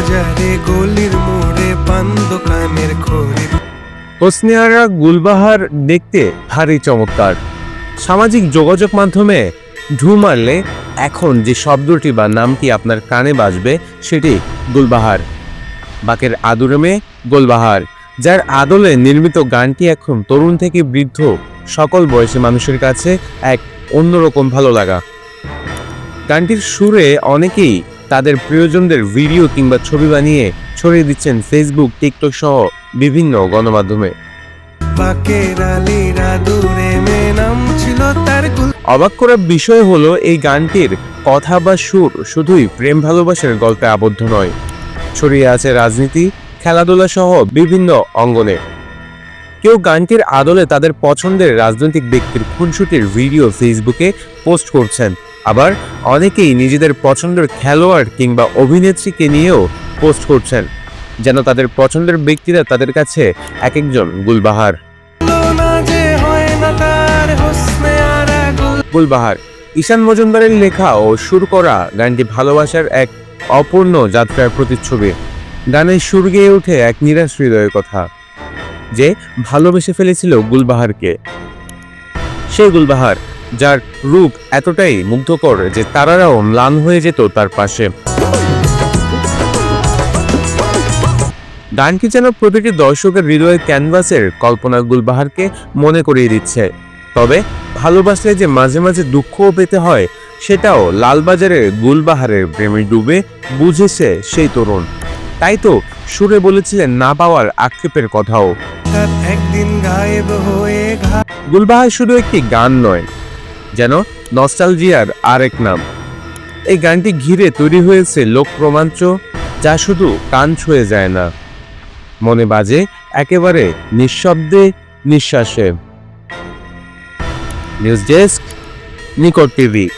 বাজারে গলির মোড়ে পান দোকানের খড়ি। হোসনিয়ারা গুলবাহার দেখতে ভারী চমৎকার। সামাজিক যোগাযোগ মাধ্যমে ঢু মারলে এখন যে শব্দটি বা নামটি আপনার কানে বাজবে সেটি গুলবাহার। বাকের আদুরে মেয়ে গুলবাহার, যার আদলে নির্মিত গানটি এখন তরুণ থেকে বৃদ্ধ সকল বয়সী মানুষের কাছে এক অন্যরকম ভালো লাগা। গানটির সুরে অনেকেই তাদের প্রিয়জনদের ভিডিও কিংবা ছবি বানিয়ে ছড়িয়ে দিচ্ছেন ফেসবুক টিকটক সহ বিভিন্ন গণমাধ্যমে। অবাক করার বিষয় হলো এই গানটির কথা বা সুর শুধুই প্রেম ভালোবাসার গল্পে আবদ্ধ নয়। ছড়িয়ে আছে রাজনীতি খেলাধুলা সহ বিভিন্ন অঙ্গনে। কেউ গানটির আদলে তাদের পছন্দের রাজনৈতিক ব্যক্তির খুনসুটির ভিডিও ফেসবুকে পোস্ট করছেন। আবার অনেকেই নিজেদের পছন্দের খেলোয়াড় কিংবা অভিনেত্রীকে নিয়েও পোস্ট করছেন, যেন তাদের পছন্দের ব্যক্তিরা তাদের কাছে এক একজন গুলবাহার। গুলবাহার, ঈশান মজুমদারের লেখা ও সুর করা গানটি ভালোবাসার এক অপূর্ণ যাত্রার প্রতিচ্ছবি। গানের সুর গেয়ে ওঠে এক নিরাশ হৃদয়ের কথা, যে ভালোবেসে ফেলেছিল গুলবাহারকে। সেই গুলবাহার যার রূপ এতটাই মুগ্ধকর যে তারারাও ম্লান হয়ে যেত তার পাশে। গানটি যেন প্রতিটি দর্শকের হৃদয়ের ক্যানভাসের কল্পনা গুলবাহারকে মনে করিয়ে দিচ্ছে। তবে ভালোবাসলে যে মাঝে মাঝে দুঃখও পেতে হয় সেটাও লালবাজারের গুলবাহারের প্রেমে ডুবে বুঝেছে সেই তরুণ। তাই তো সুরে বলেছিলেন না পাওয়ার আক্ষেপের কথাও। গুলবাহার শুধু একটি গান নয় যেন নস্টালজিয়ার আরেক নাম। এই গানটি ঘিরে তৈরি হয়েছে লোক রোমাঞ্চ যা শুধু কান ছুঁয়ে যায় না। মনে বাজে একেবারে নিঃশব্দে, নিঃশ্বাসে। নিউজ ডেস্ক, নিকট টিভি।